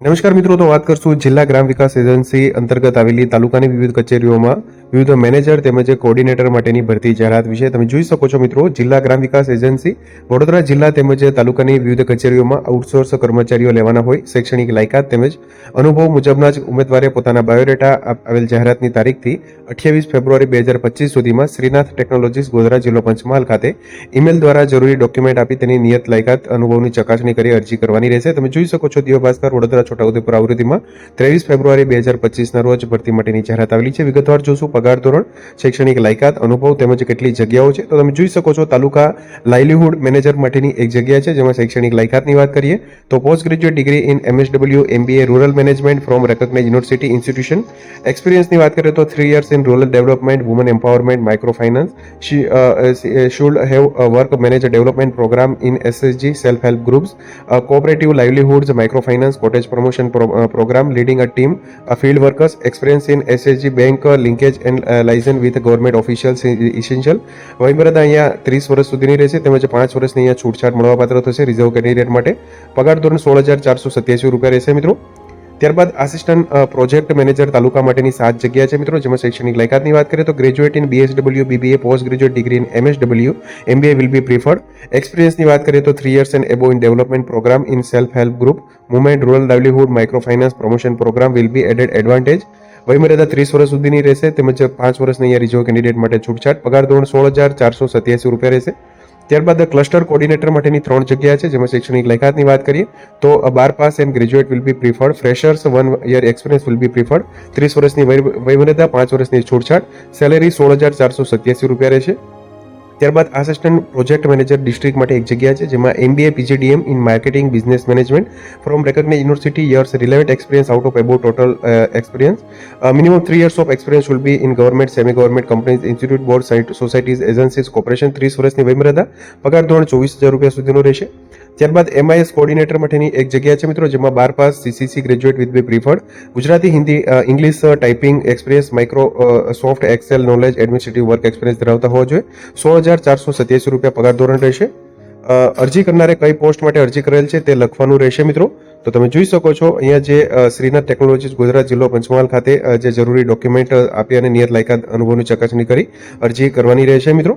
નમસ્કાર મિત્રો તો વાત કરશું જિલ્લા ગ્રામ વિકાસ એજન્સી અંતર્ગત આવેલી તાલુકાની વિવિધ કચેરીઓમાં. વિવિધ મેનેજર તેમજ કોર્ડિનેટર માટેની ભરતી જાહેરાત વિશે તમે જોઈ શકો છો મિત્રો. જિલ્લા ગ્રામ વિકાસ એજન્સી, વડોદરા જિલ્લા તેમજ તાલુકાની વિવિધ કચેરીઓમાં આઉટસોર્સ કર્મચારીઓ લેવાના હોય. શૈક્ષણિક લાયકાત તેમજ અનુભવ મુજબના જ ઉમેદવારે પોતાના બાયોડેટા આવેલ જાહેરાતની તારીખથી અઠ્યાવીસ ફેબ્રુઆરી બે હજાર પચીસ સુધીમાં શ્રીનાથ ટેકનોલોજીસ ગોધરા જિલ્લો પંચમહાલ ખાતે ઈમેલ દ્વારા જરૂરી ડોક્યુમેન્ટ આપી તેની નિયત લાયકાત, અનુભવની ચકાસણી કરી અરજી કરવાની રહેશે. તમે જોઈ શકો છો દિવ્ય ભાસ્કર, વડોદરા છોટાઉદેપુર આવૃત્તિમાં ત્રેવીસ ફેબ્રુઆરી બે હજાર પચીસના રોજ ભરતી માટેની જાહેરાત આવેલી છે. વિગતવાર જોશું. પગાર ધોરણ, શૈક્ષણિક લાયકાત, અનુભવ તેમજ કેટલી જગ્યાઓ છે. તો તમે જોઈ શકો છો, તાલુકા લાઇવલીહુડ મેનેજર માટેની એક જગ્યા છે, જેમાં શૈક્ષણિક લાયકાતની વાત કરીએ, તો post graduate degree in MSW MBA rural management from recognise university institution એક્સપિરિયન્સની વાત કરીએ તો three years in rural development woman empowerment micro finance should have work manager development program in SSG self help groups cooperative livelihoods micro finance cottage promotion program leading a team field workers experience in SSG bank linkage and liaison with government officials essential વયમર્યાદા અહીંયા ત્રીસ વર્ષ સુધીની રહેશે, તેમજ પાંચ વર્ષની અહીંયા છૂટછાટ મળવાપાત્ર થશે રિઝર્વ કેન્ડિડેટ માટે. પગાર ધોરણ સોળ હજાર ચારસો સત્યાસી રૂપિયા રહેશે, મિત્રો. ત્યારબાદ આસિસ્ટન્ટ પ્રોજેક્ટ મેનેજર તાલુકા માટેની સાત જગ્યા છે, મિત્રો, જેમાં શૈક્ષણિક લાયકાતની વાત કરીએ તો graduate in BSW BBA post graduate degree in MSW MBA will be preferred એક્સપિરિયન્સની વાત કરીએ તો three years and above in development program in self help group movement rural livelihood micro finance promotion program will be added advantage વયમર્યાદા ત્રીસ વર્ષ સુધીની રહેશે, તેમજ પાંચ વર્ષની અહીંયા રિઝર્વ કેન્ડિડેટ માટે છૂટછાટ. પગાર ધોરણ સોળ હજાર ચારસો સત્યાસી રૂપિયા રહેશે. ત્યારબાદ ક્લસ્ટર કોર્ડિનેટર માટેની ત્રણ જગ્યા છે, જેમાં શૈક્ષણિક લાયકાતની વાત કરીએ, તો બાર pass and graduate will be preferred freshers one year experience will be preferred ત્રીસ વર્ષની વય- વયમર્યાદા પાંચ વર્ષની છૂટછાટ. સેલેરી સોળ હજાર ચારસો સત્યાસી રૂપિયા રહેશે. ત્યારબાદ આસિસ્ટન્ટ પ્રોજેક્ટ મેનેજર ડિસ્ટ્રિક્ટ માટે એક જગ્યા છે, જેમાં MBA PGDM in marketing business management from recognise university years relevant experience out of above total experience minimum three years of experience will be in government semi government companies institute board societies agencies corporation ત્રીસ વર્ષની વયમર્યાદા પગાર ધોરણ ચોવીસ હજાર રૂપિયા સુધીનો રહેશે. ત્યારબાદ એમઆઈએસ કોર્ડિનેટર માટેની એક જગ્યા છે મિત્રો, જેમાં બાર pass CCC graduate with be preferred Gujarati, Hindi English typing experience Microsoft excel knowledge administrative work experience ધરાવતા હોવા જોઈએ. સોળ હજાર ચારસો સત્યાસી રૂપિયા પગાર ધોરણ રહેશે. અરજી કરનારે કઈ પોસ્ટ માટે અરજી કરેલ છે તે લખવાનું રહેશે મિત્રો. તો તમે જોઈ શકો છો, અહીંયા જે શ્રીનાથ ટેકનોલોજીસ ગુજરાત જિલ્લો પંચમહાલ ખાતે જે જરૂરી ડોક્યુમેન્ટ આપી અને નિયત લાયકાત અનુભવની ચકાસણી કરી અરજી કરવાની રહેશે મિત્રો.